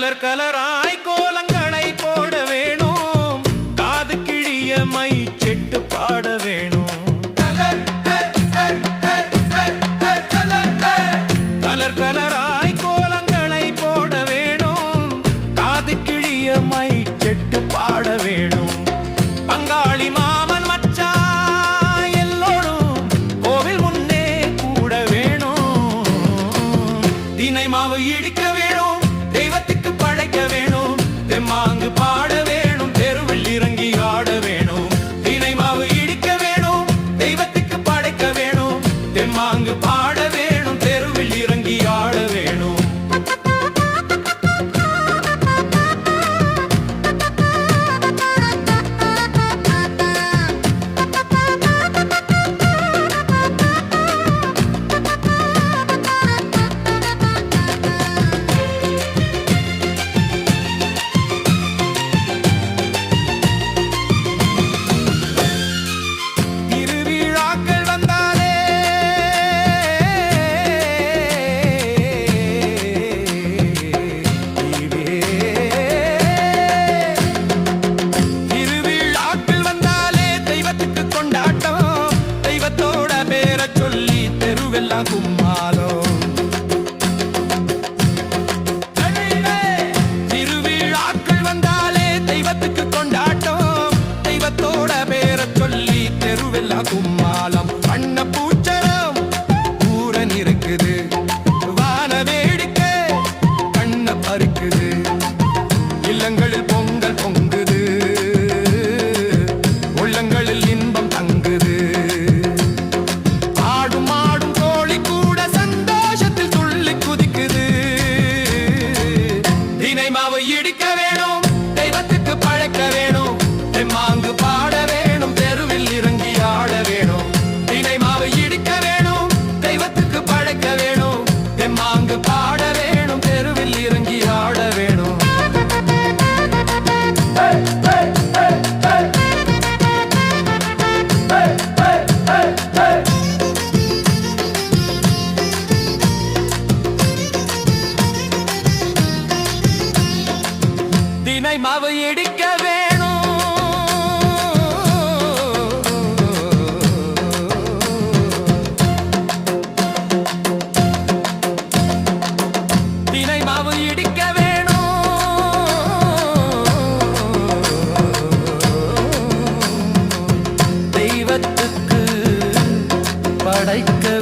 Colour கலராய் கோலங்களை போட வேணும். காது கிழிய மை செட்டு பாட வேணும். கலர் கலராய் கோலங்களை போட வேணும். காது கிழிய மை செட்டு பாட வேணும். பங்காளி மாமன் மச்சா எல்லோரும் கோவில் முன்னே கூட வேணும். தினை மாவு இடிக்க ஆட வேணும் தெருவில் కుంభకుమ్మాళం అన్నపూజ மாவு இடிக்க வேணும். தினை மாவு இடிக்க வேணும். தெய்வத்துக்கு படைக்க